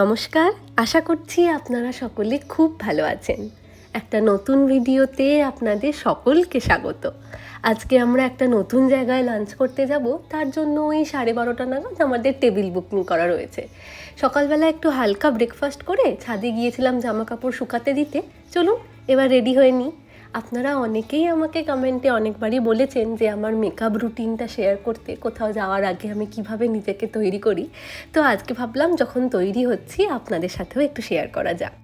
নমস্কার, আশা করছি আপনারা সকলে খুব ভালো আছেন। একটা নতুন ভিডিওতে আপনাদের সকলকে স্বাগত। আজকে আমরা একটা নতুন জায়গায় লাঞ্চ করতে যাব, তার জন্য ওই সাড়ে বারোটা নাগাদ আমাদের টেবিল বুকিং করা রয়েছে। সকালবেলা একটু হালকা ব্রেকফাস্ট করে ছাদে গিয়েছিলাম জামা কাপড় শুকাতে দিতে। চলুন, এবার রেডি হয়ে নিই। আপনারা অনেকেই আমাকে কমেন্টে অনেকবারই বলেছেন যে আমার মেকআপ রুটিনটা শেয়ার করতে কোথাও যাওয়ার আগে আমি কীভাবে নিজেকে তৈরি করি। তো আজকে ভাবলাম যখন তৈরি হচ্ছি, আপনাদের সাথেও একটু শেয়ার করা যাক।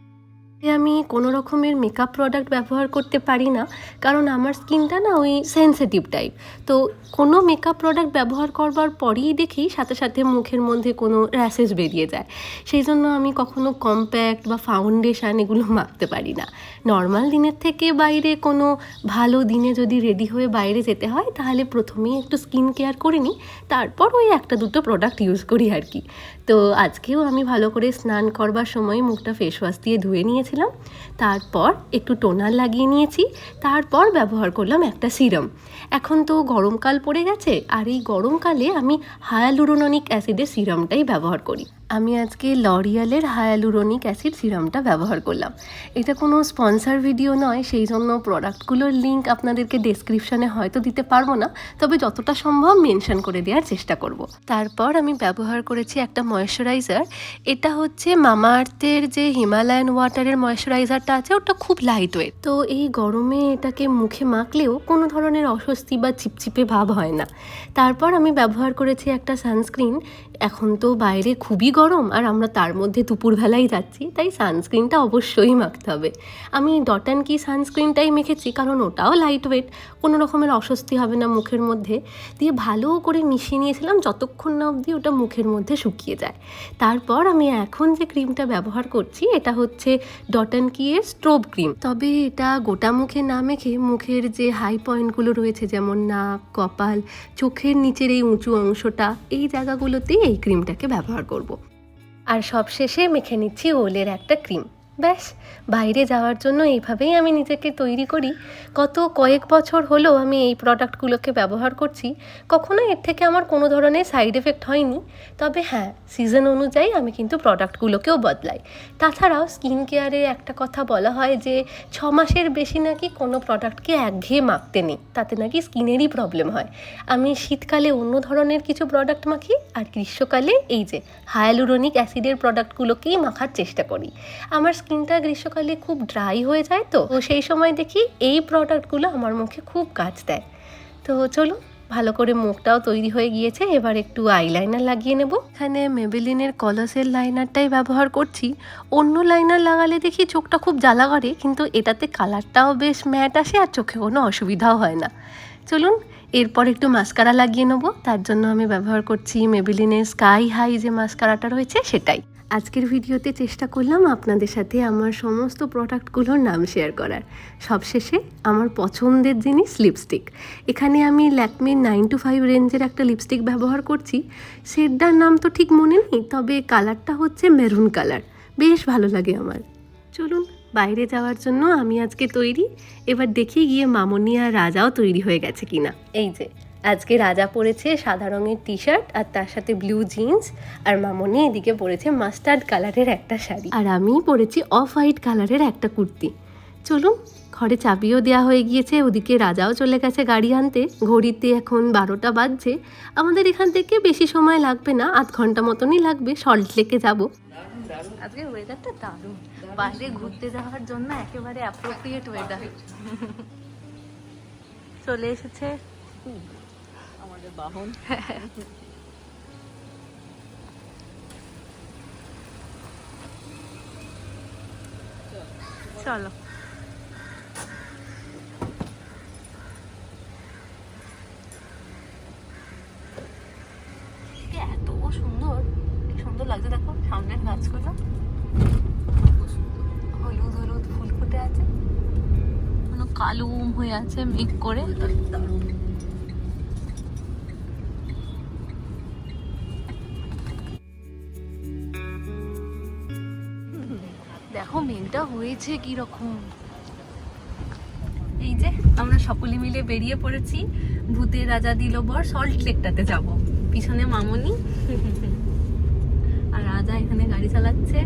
আমি কোনো রকমের মেকআপ প্রোডাক্ট ব্যবহার করতে পারি না। কারণ আমার স্কিনটা না ওই সেন্সিটিভ টাইপ তো কোনো মেকআপ প্রোডাক্ট ব্যবহার করবার পরেই দেখি সাথে সাথে মুখের মধ্যে কোনো র্যাশেস বেরিয়ে যায়। সেই জন্য আমি কখনো কম্প্যাক্ট বা ফাউন্ডেশন এগুলো মাখতে পারি না। নর্মাল দিনের থেকে বাইরে কোনো ভালো দিনে যদি রেডি হয়ে বাইরে যেতে হয়, তাহলে প্রথমেই একটু স্কিন কেয়ার করে নিই, তারপর ওই একটা দুটো প্রোডাক্ট ইউজ করি আর কি। তো আজকেও আমি ভালো করে স্নান করবার সময় মুখটা ফেস ওয়াশ দিয়ে ধুয়ে নিয়েছিলাম তারপর একটু টোনার লাগিয়ে নিয়েছি। তারপর ব্যবহার করলাম একটা সিরাম। এখন তো গরমকাল পড়ে গেছে। আর এই গরমকালে আমি হায়ালুরোনিক অ্যাসিডের সিরামটাই ব্যবহার করি। আমি আজকে লরিয়ালের হায়ালুরোনিক অ্যাসিড সিরামটা ব্যবহার করলাম। এটা কোনো স্পন্সার ভিডিও নয়, সেই জন্য প্রোডাক্টগুলোর লিঙ্ক আপনাদেরকে ডেসক্রিপশনে হয়তো দিতে পারব না, তবে যতটা সম্ভব মেনশন করে দেওয়ার চেষ্টা করব। তারপর আমি ব্যবহার করেছি একটা ময়শ্চারাইজার। এটা হচ্ছে মামা আর্থের যে হিমালয়ান ওয়াটারের ময়শ্চারাইজারটা আছে, ওটা খুব লাইট ওয়েট তো এই গরমে এটাকে মুখে মাখলেও কোনো ধরনের অস্বস্তি বা চিপচিপে ভাব হয় না। তারপর আমি ব্যবহার করেছি একটা সানস্ক্রিন। এখন তো বাইরে খুবই গরম আর আমরা তার মধ্যে দুপুরবেলায় যাচ্ছি, তাই সানস্ক্রিনটা অবশ্যই মাখতে হবে। আমি ডট অ্যান্ড কি সানস্ক্রিনটাই মেখেছি কারণ ওটাও লাইট ওয়েট কোনো রকমের অস্বস্তি হবে না মুখের মধ্যে। দিয়ে ভালো করে মিশিয়ে নিয়েছিলাম যতক্ষণ না অবধি ওটা মুখের মধ্যে শুকিয়ে যায়। তারপর আমি এখন যে ক্রিমটা ব্যবহার করছি, এটা হচ্ছে ডট অ্যান্ড কি এর স্ট্রোব ক্রিম তবে এটা গোটা মুখে না মেখে মুখের যে হাই পয়েন্টগুলো রয়েছে, যেমন নাক, কপাল, চোখের নিচের এই উঁচু অংশটা, এই জায়গাগুলোতেই এই ক্রিমটাকে ব্যবহার করব। আর সবশেষে মেখে নিচ্ছি ওলের একটা ক্রিম ব্যাস, বাইরে যাওয়ার জন্য এইভাবেই আমি নিজেকে তৈরি করি। গত কয়েক বছর হলো আমি এই প্রোডাক্টগুলোকে ব্যবহার করছি। কখনো এর থেকে আমার কোনো ধরনের সাইড এফেক্ট হয়নি। তবে হ্যাঁ সিজন অনুযায়ী আমি কিন্তু প্রোডাক্টগুলোকেও বদলাই। তাছাড়াও স্কিন কেয়ারে একটা কথা বলা হয় যে, ছ মাসের বেশি নাকি কোনো প্রোডাক্টকে একঘেয়ে মাখতে নেই। তাতে নাকি স্কিনেরই প্রবলেম হয়। আমি শীতকালে অন্য ধরনের কিছু প্রোডাক্ট মাখি আর গ্রীষ্মকালে এই যে হায়ালুরোনিক অ্যাসিডের প্রোডাক্টগুলোকেই মাখার চেষ্টা করি। আমার স্কিনটা গ্রীষ্মকালে খুব ড্রাই হয়ে যায় তো সেই সময় দেখি এই প্রোডাক্টগুলো আমার মুখে খুব কাজ দেয়। তো চলো, ভালো করে মুখটাও তৈরি হয়ে গিয়েছে, এবার একটু আইলাইনার লাগিয়ে নেব। এখানে মেবেলিনের কলসের লাইনারটাই ব্যবহার করছি। অন্য লাইনার লাগালে দেখি চোখটা খুব জ্বালা করে, কিন্তু এটাতে কালারটাও বেশ ম্যাট আসে আর চোখে কোনো অসুবিধাও হয় না। চলুন, এরপর একটু মাস্কারা লাগিয়ে নেব। তার জন্য আমি ব্যবহার করছি মেবেলিনের স্কাই হাই যে মাস্কারাটা রয়েছে সেটাই। আজকের ভিডিওতে চেষ্টা করলাম আপনাদের সাথে আমার সমস্ত প্রোডাক্টগুলোর নাম শেয়ার করার। সবশেষে আমার পছন্দের জিনিস লিপস্টিক। এখানে আমি ল্যাকমির নাইন টু ফাইভ রেঞ্জের একটা লিপস্টিক ব্যবহার করছি। শেডটার নাম তো ঠিক মনে নেই, তবে কালারটা হচ্ছে মেরুন কালার। বেশ ভালো লাগে আমার। চলুন, বাইরে যাওয়ার জন্য আমি আজকে তৈরি। এবার দেখি গিয়ে মামনি আর রাজাও তৈরি হয়ে গেছে কিনা। এই যে। আজকে রাজা পরেছে সাদা রঙের টি শার্ট আর তার সাথে ব্লু জিন্স আর মামনি এদিকে পরেছে মাস্টার্ড কালারের একটা শাড়ি। আর আমি পরেছি অফ হোয়াইট কালারের একটা কুর্তি। চলুন ঘরে চাবিও দেওয়া হয়ে গিয়েছে ওদিকে রাজাও চলে গেছে গাড়ি আনতে। ঘড়িতে এখন বারোটা বাজছে। আমাদের এখান থেকে বেশি সময় লাগবে না আধ ঘণ্টা মতনই লাগবে সল্ট লেকে যাব। আজকে ওয়েদারটা দারুণ। বাইরে ঘুরতে যাওয়ার জন্য একেবারে অ্যাপ্রোপ্রিয়েট ওয়েদার চলে এসেছে। বাহন। চলো। এত সুন্দর। কি সুন্দর লাগছে দেখো সামনের গাছগুলো। হলুদ হলুদ ফুল ফুটে আছে। কালুম হয়ে আছে মেঘ করে। দেখো মেঘটা হয়েছে কি রকম এই যে আমরা সকলে মিলে বেরিয়ে পড়েছি। ভূতের রাজা দিল বর সল্ট লেকটাতে যাব। পিছনে মামনি। আর রাজা এখানে গাড়ি চালাচ্ছে।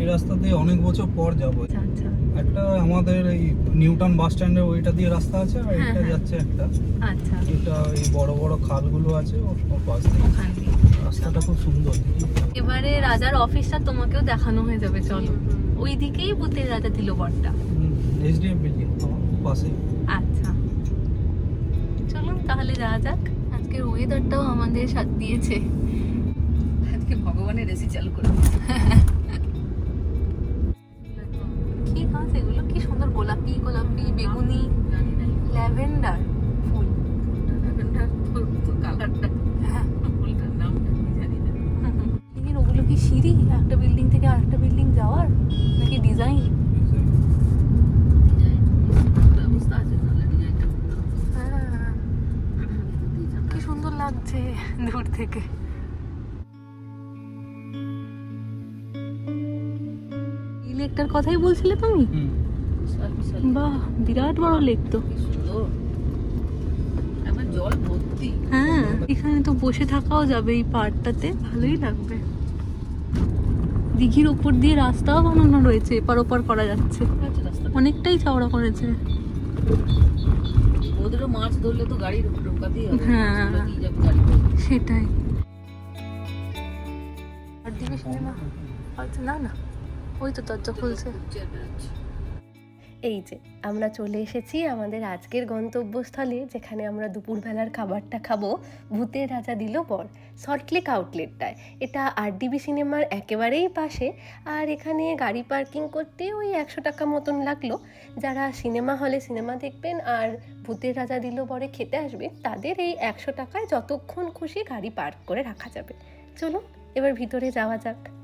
এই রাস্তা দিয়ে অনেক বছর পর যাব। আচ্ছা আচ্ছা। একটা আমাদের এই নিউটন বাস স্ট্যান্ডের ওইটা দিয়ে রাস্তা আছে আর হ্যাঁ, এটা হ্যাঁ। যাচ্ছে একটা। আচ্ছা। এটা এই বড় বড় খালগুলো আছে ওর পাশ দিয়ে। রাস্তাটা খুব সুন্দর। এবারে রাজার অফিসটা তোমাকেও দেখানো হয়ে যাবে চলো। ওই দিকেই ভূতের রাজা দিল বরটা। এইচডিএফ বিল্ডিং পাশে। আচ্ছা। চলুন তাহলে যাওয়া যাক। আজকের ওয়েদারটাও আমাদের সাথ দিয়েছে। আজকে ভগবানের এসি চালু করে কি গাছ এগুলো? কি সুন্দর গোলাপি গোলাপি বেগুনি ল্যাভেন্ডার ফুল কালারটা ফুলটার নামটা আমি জানি না বিল্ডিংয়ের ওগুলো কি সিঁড়ি একটা বিল্ডিং থেকে আরেকটা বিল্ডিং যাওয়ার নাকি ডিজাইন ব্যবস্থা আছে নাহলে ডিজাইনটা কি সুন্দর লাগছে দূর থেকে। লেকটার কথাই বলছিলে তুমি? বাহ বিরাট বড় লেক তো। জল ভর্তি। হ্যাঁ এখানে তো বসে থাকাও যাবে এই পার্কটাতে ভালোই লাগবে। দিঘির ওপর দিয়ে রাস্তাও বানানো রয়েছে এপার ওপার করা যাচ্ছে। রাস্তা অনেকটাই চওড়া করেছে। ওদেরও মাছ ধরলে তো গাড়ি ঢোকাতেই হবে। হ্যাঁ। সেটাই। আর দিবি আচ্ছা না না। ওই তো দরজা খুলছে। এই যে, আমরা চলে এসেছি আমাদের আজকের গন্তব্যস্থলে, যেখানে আমরা দুপুরবেলার খাবারটা খাব। ভূতের রাজা দিল বর সল্টলেক আউটলেটটায় এটা আরডিবি সিনেমার একেবারেই পাশে। আর এখানে গাড়ি পার্কিং করতে ওই একশো টাকা মতন লাগল। যারা সিনেমা হলে সিনেমা দেখবেন আর ভূতের রাজা দিল বরে খেতে আসবে তাদের এই একশো টাকায় যতক্ষণ খুশি গাড়ি পার্ক করে রাখা যাবে। চলুন, এবার ভিতরে যাওয়া যাক।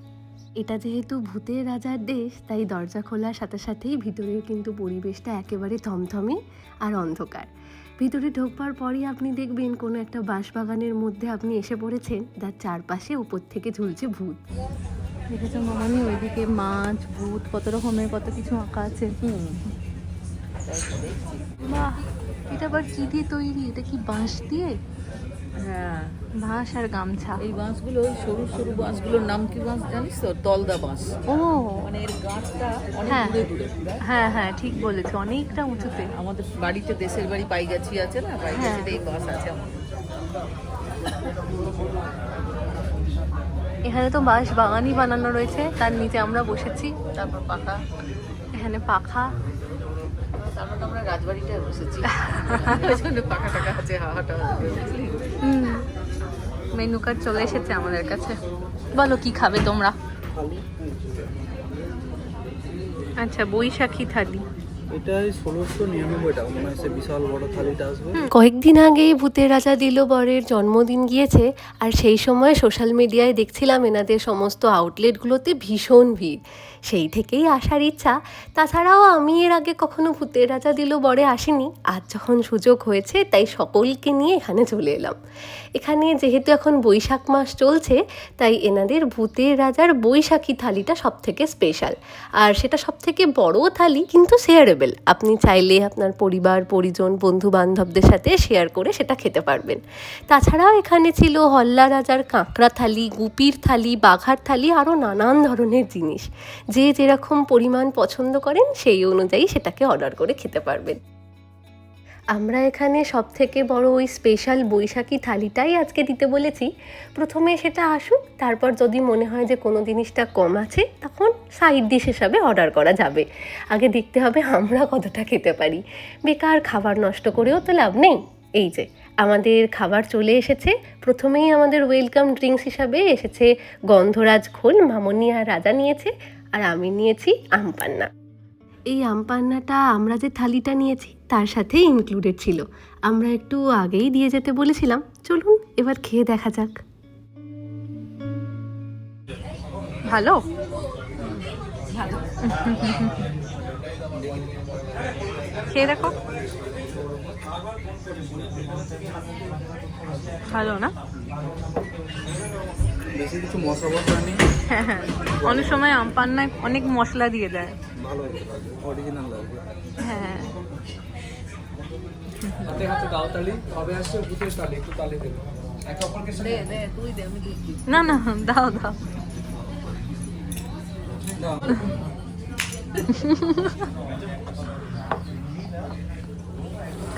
এটা যেহেতু ভূতের রাজার দেশ তাই দরজা খোলার সাথে সাথেই ভিতরের কিন্তু পরিবেশটা একেবারে থমথমে আর অন্ধকার। ভিতরে ঢোকবার পরই আপনি দেখবেন কোনো একটা বাঁশবাগানের মধ্যে আপনি এসে পড়েছেন যার চারপাশে উপর থেকে ঝুলছে ভূত। দেখেছ মামানি ওইদিকে মাছ ভূত কত রকমের কত কিছু আঁকা আছে। হুম। বাহ এটা আবার কি দিয়ে তৈরি? এটা কি বাঁশ দিয়ে? হ্যাঁ। বাঁশ আর গামছা। এই বাঁশগুলো ওই সরু সরু বাঁশগুলোর নাম কি বাঁশ জানিস তো? তলদা বাঁশ। ও। মানে এর গাছটা অনেক হ্যাঁ। দূরে দূরে। হ্যাঁ হ্যাঁ ঠিক বলেছ অনেকটা উঁচুতে। আমাদের বাড়িতে দেশের বাড়ি পাইগাছি আছে না? পাইগাছিতে এই বাস আছে আমাদের। এখানে তো বাঁশ বাগানই বানানো রয়েছে তার নিচে আমরা বসেছি তারপর পাখা এখানে পাখা তারপর তো আমরা রাজবাড়িটায় বসেছি। ওই টাকা আছে হাওয়াটা মেনু কার্ড চলে এসেছে আমাদের কাছে। বলো কি খাবে তোমরা? আচ্ছা বৈশাখী থালি। মনে কয়েকদিন আগেই ভূতের রাজা দিল বরের জন্মদিন গিয়েছে আর সেই সময় সোশ্যাল মিডিয়ায় দেখছিলাম এনাদের সমস্ত আউটলেটগুলোতে ভীষণ ভিড়। সেই থেকেই আসার ইচ্ছা। তাছাড়াও আমি এর আগে কখনো ভূতের রাজা দিল বরে আসিনি। আজ যখন সুযোগ হয়েছে, তাই সকলকে নিয়ে এখানে চলে এলাম। এখানে যেহেতু এখন বৈশাখ মাস চলছে, তাই এনাদের ভূতের রাজার বৈশাখী থালিটা সব থেকে স্পেশাল আর সেটা সব থেকে বড় থালি কিন্তু শেয়ারেবেল আপনি চাইলে আপনার পরিবার, পরিজন বন্ধু বান্ধবদের সাথে শেয়ার করে সেটা খেতে পারবেন। তাছাড়াও এখানে ছিল হল্লা রাজার কাঁকড়া থালি, গুপির থালি, বাঘার থালি আরও নানান ধরনের জিনিস। যে যেরকম পরিমাণ পছন্দ করেন সেই অনুযায়ী সেটাকে অর্ডার করে খেতে পারবেন। আমরা এখানে সব থেকে বড় ওই স্পেশাল বৈশাখী থালিটাই আজকে দিতে বলেছি। প্রথমে সেটা আসুক, তারপর যদি মনে হয় যে কোনো জিনিসটা কম আছে, তখন সাইড ডিশ হিসাবে অর্ডার করা যাবে। আগে দেখতে হবে আমরা কতটা খেতে পারি। বেকার খাবার নষ্ট করেও তো লাভ নেই। এই যে, আমাদের খাবার চলে এসেছে। প্রথমেই আমাদের ওয়েলকাম ড্রিঙ্কস হিসাবে এসেছে গন্ধরাজ খোল, মামনি আর রাজা নিয়েছে। আর আমি নিয়েছি আমপান্না এই আমপান্নাটা আমরা যে থালিটা নিয়েছি তার সাথে ইনক্লুডেড ছিল। আমরা একটু আগেই দিয়ে যেতে বলেছিলাম। চলুন এবার খেয়ে দেখা যাক। ভালো। খেয়ে দেখো। ভালো না? বেশি কিছু মশলা মশলা নেই। হ্যাঁ হ্যাঁ। অনেক সময় আমপান্নায় অনেক মশলা দিয়ে দেয়। অরিজিনাল হ্যাঁ হাতে হাতে দাও তালি কবে আসছে ভূতের তালি একটু তালি দেবো দে দে তুই দে আমি দিচ্ছি। না না দাও। দাও।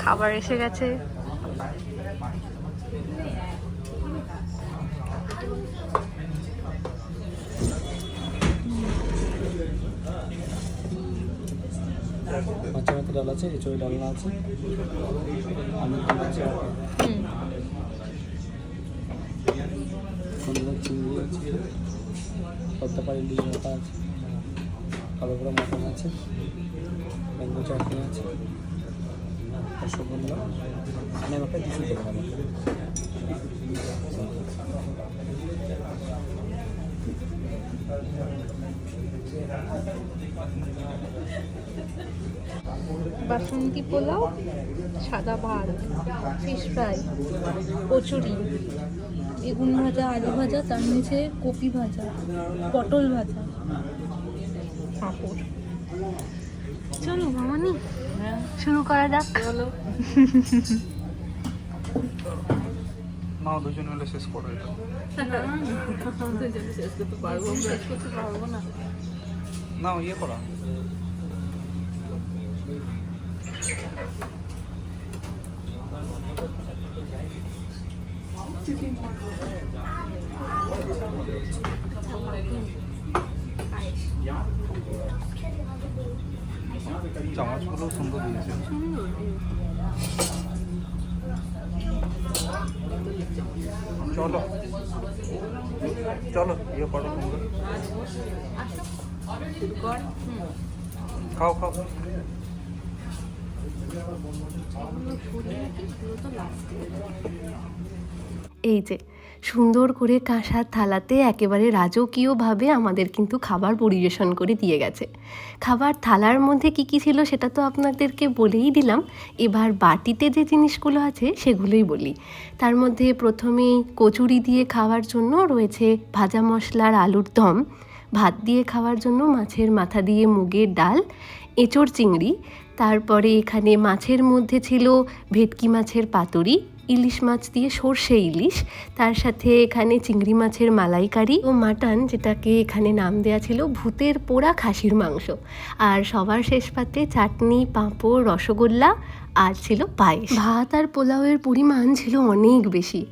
খাবার এসে গেছে। মাথা ডাল আছে এঁচড়ে ডালনা আছে। আলুর ডাল আছে চিংড়ি আছে পদ্মা পাড়ি আছে। কালো বড়া মাটন আছে ম্যাঙ্গো চাটনি আছে। রসগোল্লা মানে আমাকে কিছু দেবেন বাসন্তী পোলাও, সাদা ভাত ফিশ ফ্রাই কচুরি, বেগুন ভাজা, আলু ভাজা, তার নিচে কপি ভাজা, পটল ভাজা। পাঁপড় চলো মামানি শুরু করা যাক। না দুজন মিলে শেষ করে শেষ করতে পারব শেষ করতে পারব না না ইয়ে করা। চামচগুলো সুন্দর দিয়েছে চলো। চলো ইয়ে করো তোমরা। খাও খাও। এই যে সুন্দর করে কাঁসার থালাতে একেবারে রাজকীয়ভাবে আমাদের কিন্তু খাবার পরিবেশন করে দিয়ে গেছে। খাবার থালার মধ্যে কি কি ছিল সেটা তো আপনাদেরকে বলেই দিলাম। এবার বাটিতে যে জিনিসগুলো আছে সেগুলোই বলি। তার মধ্যে প্রথমেই কচুরি দিয়ে খাওয়ার জন্য রয়েছে ভাজা মশলার আলুর দম, ভাত দিয়ে খাওয়ার জন্য মাছের মাথা দিয়ে মুগের ডাল, এঁচড় চিংড়ি, তারপরে এখানে মাছের মধ্যে ছিল ভেটকি মাছের পাতুরি ইলিশ মাছ দিয়ে সর্ষে ইলিশ তার সাথে এখানে চিংড়ি মাছের মালাইকারি ও মাটন যেটাকে এখানে নাম দেওয়া ছিল ভূতের পোড়া খাসির মাংস। আর সবার শেষ পাতে চাটনি পাঁপড় রসগোল্লা আর ছিল পায়েস। ভাত আর পোলাওয়ের পরিমাণ ছিল অনেক বেশি।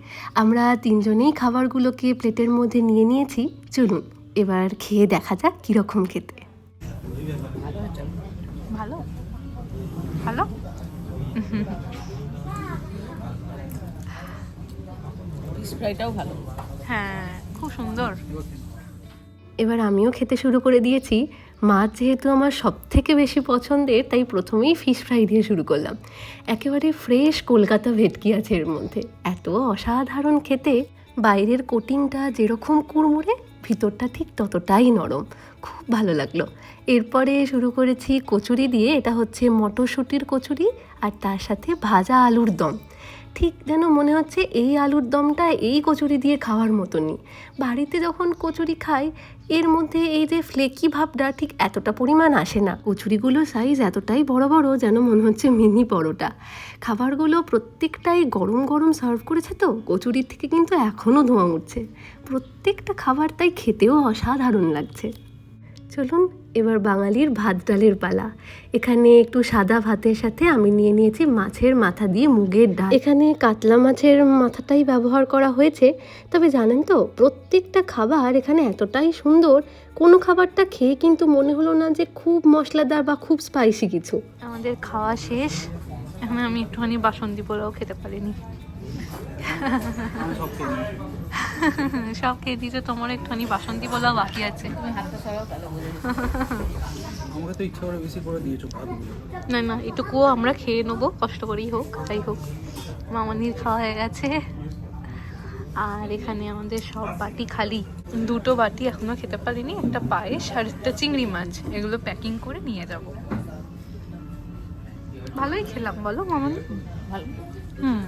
আমরা তিনজনেই খাবারগুলোকে প্লেটের মধ্যে নিয়ে নিয়েছি। চলুন এবার খেয়ে দেখা যাক কীরকম খেতে। ভালো? ভালো? ফ্রাইটাও ভালো। হ্যাঁ খুব সুন্দর। এবার আমিও খেতে শুরু করে দিয়েছি। মাছ যেহেতু আমার সব থেকে বেশি পছন্দের তাই প্রথমেই ফিশ ফ্রাই দিয়ে শুরু করলাম। একেবারে ফ্রেশ কলকাতা ভেটকি আছে এর মধ্যে। এত অসাধারণ খেতে বাইরের কোটিংটা যেরকম কুড়মুড়ে ভিতরটা ঠিক ততটাই নরম। খুব ভালো লাগল। এরপরে শুরু করেছি কচুরি দিয়ে এটা হচ্ছে মটরশুঁটির কচুরি আর তার সাথে ভাজা আলুর দম। ঠিক যেন মনে হচ্ছে এই আলুর দমটা এই কচুরি দিয়ে খাওয়ার মতনই। বাড়িতে যখন কচুরি খাই, এর মধ্যে এই যে ফ্লেকি ভাবটা ঠিক এতটা পরিমাণ আসে না। কচুরিগুলো সাইজ এতটাই বড় বড় যেন মনে হচ্ছে মিনি পরোটা। খাবারগুলো প্রত্যেকটাই গরম গরম সার্ভ করেছে তো, কচুরির থেকে কিন্তু এখনও ধোঁয়া উঠছে। প্রত্যেকটা খাবার তাই খেতেও অসাধারণ লাগছে। চলুন এবার বাঙালির ভাত ডালের পালা। এখানে একটু সাদা ভাতের সাথে আমি নিয়ে নিয়েছি মাছের মাথা দিয়ে মুগের ডাল। এখানে কাতলা মাছের মাথাটাই ব্যবহার করা হয়েছে। তবে জানেন তো প্রত্যেকটা খাবার এখানে এতটাই সুন্দর কোনো খাবারটা খেয়ে কিন্তু মনে হলো না যে খুব মশলাদার বা খুব স্পাইসি কিছু। আমাদের খাওয়া শেষ। এখন আমি একটুখানি বাসন্তী পোলাও খেতে পারিনি। আমি সব খেয়ে। দিয়েছে তোমার একটুখানি বাসন্তী পোলাও বাকি আছে। আমাকে তো ইচ্ছা করে বেশি করে দিয়েছ না না এটুকুও আমরা খেয়ে নেব কষ্ট করেই হোক যাই হোক। মামানির খাওয়া হয়ে গেছে। আর এখানে আমাদের সব বাটি খালি। দুটো বাটি এখনও খেতে পারিনি একটা পায়েস আর একটা চিংড়ি মাছ। এগুলো প্যাকিং করে নিয়ে যাব। ভালোই খেলাম বলো মামানি। ভালো। হুম।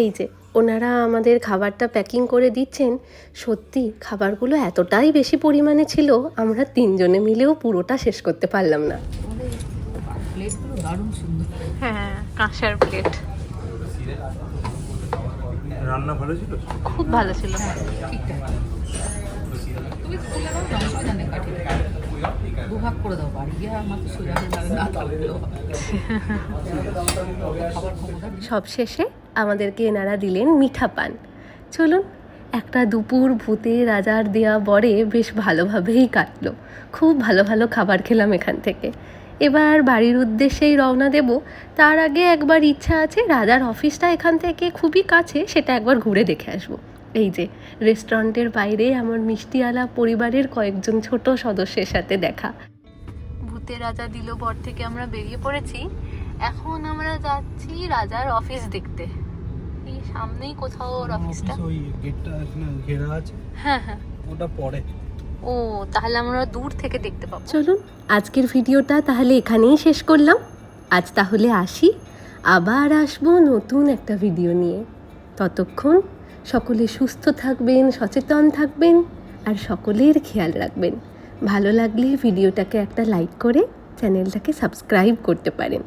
এই যে ওনারা আমাদের খাবারটা প্যাকিং করে দিচ্ছেন সত্যি খাবারগুলো এতটাই বেশি পরিমাণে ছিল আমরা তিনজনে মিলেও পুরোটা শেষ করতে পারলাম না। হ্যাঁ কাঁসার প্লেট রান্না ভালো ছিল? খুব ভালো ছিল ঠিকঠাক তুমি তুলে দাও না অসুবিধা নেই কাঠি দুভাগ করে দাও বাড়ি গিয়ে আমার তো সোজা হয়ে যাবে না নেই। সবশেষে আমাদেরকে এনারা দিলেন মিঠা পান। চলুন, একটা দুপুর ভূতে রাজার দেয়া বরে বেশ ভালোভাবেই কাটলো। খুব ভালো ভালো খাবার খেলাম এখান থেকে। এবার বাড়ির উদ্দেশ্যেই রওনা দেব। তার আগে একবার ইচ্ছা আছে রাজার অফিসটা এখান থেকে খুবই কাছে সেটা একবার ঘুরে দেখে আসব। এই যে, রেস্টুরেন্টের বাইরে আমার মিষ্টিওয়ালা পরিবারের কয়েকজন ছোট সদস্যের সাথে দেখা। ভূতে রাজা দিল বর থেকে আমরা বেরিয়ে পড়েছি। এখন আমরা যাচ্ছি রাজার অফিস দেখতে। সামনেই কোথাও ওর অফিসটা ওই গেটটা এখানে ঘেরা আছে। হ্যাঁ হ্যাঁ। ওটা পরে। ও তাহলে আমরা দূর থেকে দেখতে পাবো। চলুন আজকের ভিডিওটা তাহলে এখানেই শেষ করলাম। আজ তাহলে আসি। আবার আসব নতুন একটা ভিডিও নিয়ে। ততক্ষণ সকলে সুস্থ থাকবেন সচেতন থাকবেন আর সকলের খেয়াল রাখবেন। ভালো লাগলে ভিডিওটাকে একটা লাইক করে চ্যানেলটাকে সাবস্ক্রাইব করতে পারেন।